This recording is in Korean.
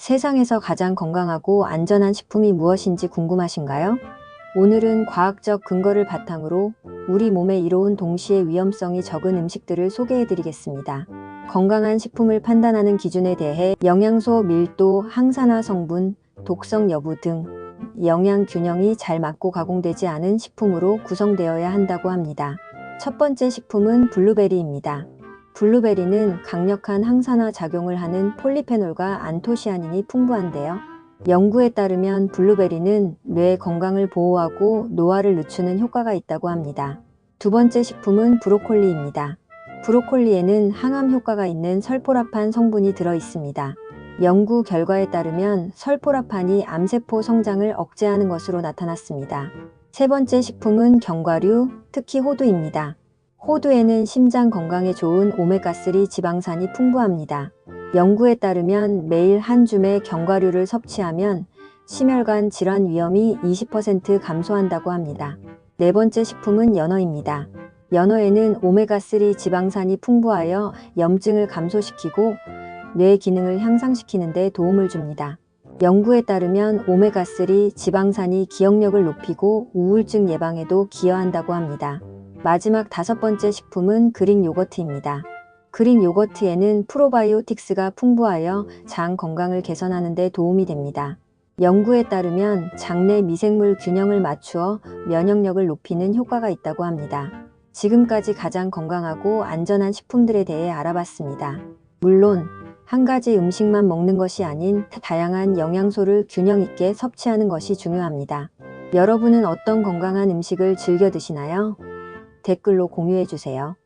세상에서 가장 건강하고 안전한 식품이 무엇인지 궁금하신가요? 오늘은 과학적 근거를 바탕으로 우리 몸에 이로운 동시에 위험성이 적은 음식들을 소개해 드리겠습니다. 건강한 식품을 판단하는 기준에 대해 영양소, 밀도, 항산화 성분, 독성 여부 등 영양 균형이 잘 맞고 가공되지 않은 식품으로 구성되어야 한다고 합니다. 첫 번째 식품은 블루베리입니다. 블루베리는 강력한 항산화 작용을 하는 폴리페놀과 안토시아닌이 풍부한데요. 연구에 따르면 블루베리는 뇌 건강을 보호하고 노화를 늦추는 효과가 있다고 합니다. 두 번째 식품은 브로콜리입니다. 브로콜리에는 항암 효과가 있는 설포라판 성분이 들어 있습니다. 연구 결과에 따르면 설포라판이 암세포 성장을 억제하는 것으로 나타났습니다. 세 번째 식품은 견과류, 특히 호두입니다. 호두에는 심장 건강에 좋은 오메가3 지방산이 풍부합니다. 연구에 따르면 매일 한 줌의 견과류를 섭취하면 심혈관 질환 위험이 20% 감소한다고 합니다. 네 번째 식품은 연어입니다. 연어에는 오메가3 지방산이 풍부하여 염증을 감소시키고 뇌 기능을 향상시키는 데 도움을 줍니다. 연구에 따르면 오메가3 지방산이 기억력을 높이고 우울증 예방에도 기여한다고 합니다. 마지막 다섯 번째 식품은 그릭 요거트입니다. 그릭 요거트에는 프로바이오틱스가 풍부하여 장 건강을 개선하는 데 도움이 됩니다. 연구에 따르면 장내 미생물 균형을 맞추어 면역력을 높이는 효과가 있다고 합니다. 지금까지 가장 건강하고 안전한 식품들에 대해 알아봤습니다. 물론 한 가지 음식만 먹는 것이 아닌 다양한 영양소를 균형 있게 섭취하는 것이 중요합니다. 여러분은 어떤 건강한 음식을 즐겨 드시나요? 댓글로 공유해 주세요.